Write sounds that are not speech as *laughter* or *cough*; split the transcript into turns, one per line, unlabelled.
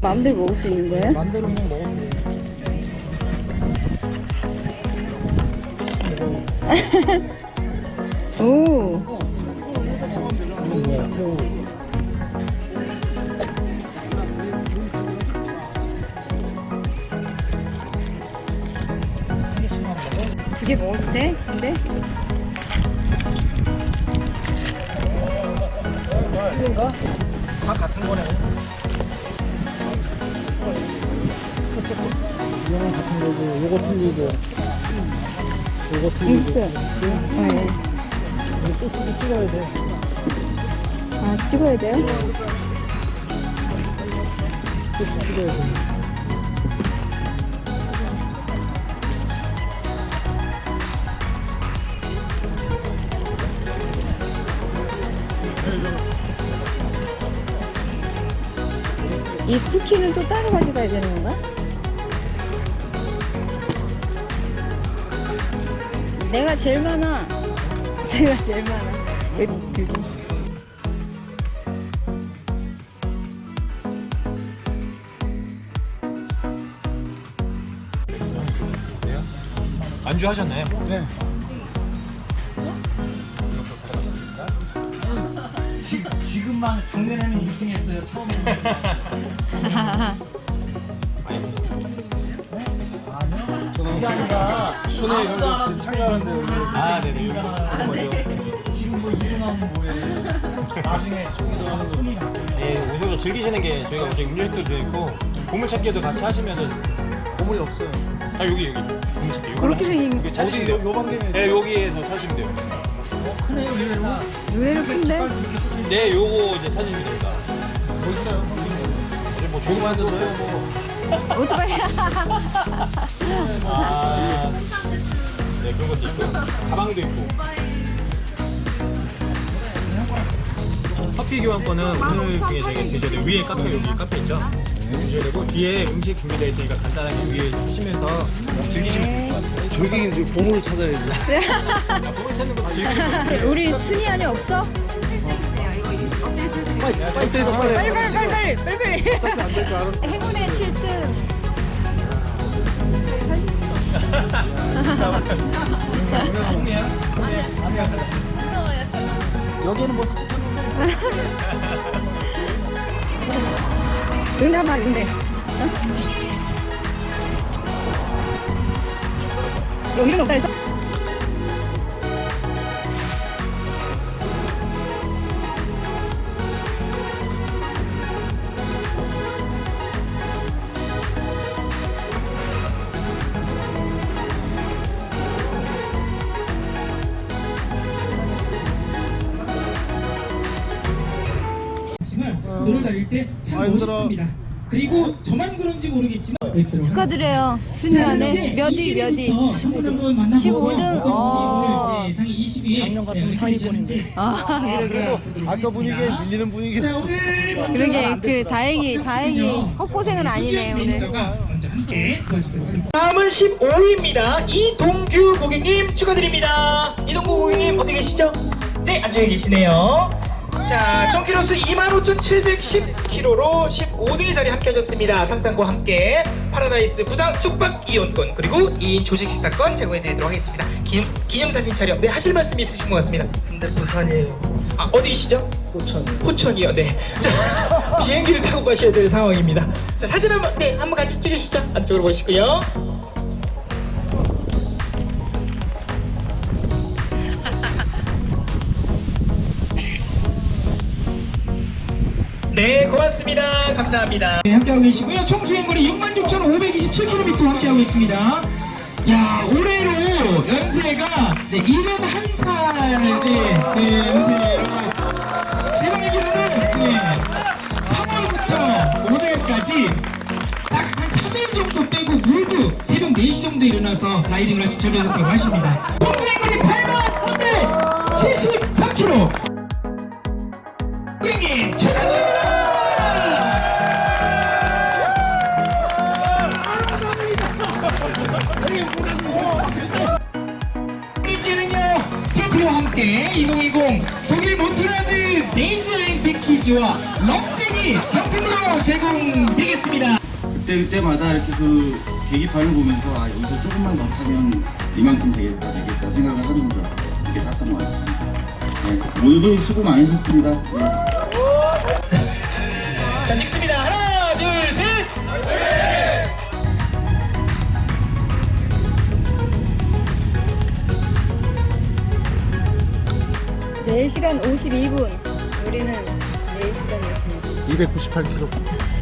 마음대로 먹을 수 있는 거예요?
맘대로 그냥 먹어도 돼.
오,
이건 뭐야, 새우.
두개 먹어도 돼? 근데?
이건가? 다 같은 거네. 이거는 같은 거고, 요거 틀리고, 요거 틀리고.
있어. 네.
이거 소스도 찍어야 돼.
아, 찍어야 돼요?
소스 찍어야 돼.
이 쿠키는 또 따로 가져가야 되는 건가? 내가 제일 많아. 내가 제일 많아. 여기 두 개.
안주 하셨나요?
네.
지금만 정면에는 1등 했어요. 처음에.
저는 아니라 지금 참가하는데 여기
아, 네네. 여기.
지금 뭐 2등 하면 뭐해. 나중에 손이
예, 오셔서 즐기시는 게 저희가 어제 음료수도 있고 보물찾기도 같이 하시면은
보물이 없어요.
아 여기 여기 보물찾기
그렇게 생긴
어디
찾으시면
요,
돼요.
요 방향에
네, 여기에서 찾으시면 돼요.
크네 의외로.
의외로 큰데?
네, 요거 이제 찾으시면 됩니다.
뭐 있어요?
어제 뭐
조금
좋은
앉아서요 뭐.
오토바이.
아, 네 그런 것도 있고 가방도 있고. 커피 교환권은 오늘 중에 저희가 돼요. 위에 카페 여기 카페 있죠? 드셔야 되고 뒤에 음식 준비되어 있으니까 간단하게 위에 드시면서 즐기시면 될 것 같아요.
저기 지금 보물을 찾아야 돼.
아, 보물 찾는 거 즐기는 거.
우리 순위 안에 없어?
빨리 때도 빨리.
빨리 빨리 빨리 빨리 빨리 빨리.
안될 줄 알아.
행운의 7등.
여기는 뭐
응답하는데. 여기는 없다 해서?
정말 도를 달릴 때참
아, 힘들어.
멋있습니다. 그리고 저만 그런지 모르겠지만
축하드려요. 순위 안에 몇 위, 몇 위? 15등? 어.
상위 20위에
작년 같으면 상위권인데.
아, 그러게.
아까 분위기에 밀리는 분위기
자
됐어.
오늘
그러게, 그, 다행히, 다행히, 헛고생은 아니네, 오늘.
다음은 15위입니다. 이동규 고객님 축하드립니다. 이동규 고객님 어디 계시죠? 네 앉아 계시네요. 자, 총 키로수 25,710kg로 15등의 자리 함께 하셨습니다. 상장과 함께 파라다이스 부당 숙박 이용권 그리고 2인 조식 식사권 제공해 드리도록 하겠습니다. 기념, 기념사진 촬영 네 하실 말씀 있으신 것 같습니다.
근데 부산이에요.
아 어디이시죠?
포천.
포천이요. 네. *laughs* 자, 비행기를 타고 가셔야 될 상황입니다. 자, 사진 한 번 네, 한번 같이 찍으시죠. 안쪽으로 보시고요. 네, 고맙습니다. 감사합니다. 네, 함께하고 계시고요. 총 주행거리 66,527km 함께하고 있습니다. 야, 올해로 연세가 네, 71살 네, 네, 연세로 제가 알기로는 네, 3월부터 오늘까지 딱 한 3일 정도 빼고 모두 새벽 4시 정도 일어나서 라이딩을 하시려고 하십니다. 동행거리 8만 373km. 고객님. 고 님께는요, 저 트로피와 함께 2020 독일 모트라드 네이즈 여행 패키지와 럭색이 경품으로 제공되겠습니다.
그때 그때마다 이렇게 그 계기판을 보면서 아 여기서 조금만 더 타면 이만큼 되겠다 되겠다 생각을 하면서 이렇게 탔던 것 같습니다. 네, 모두도 수고 많이 했습니다. 네.
자 찍습니다. 하나 둘 셋.
네 시간 52분. 우리는 4시간이었습니다.
298km.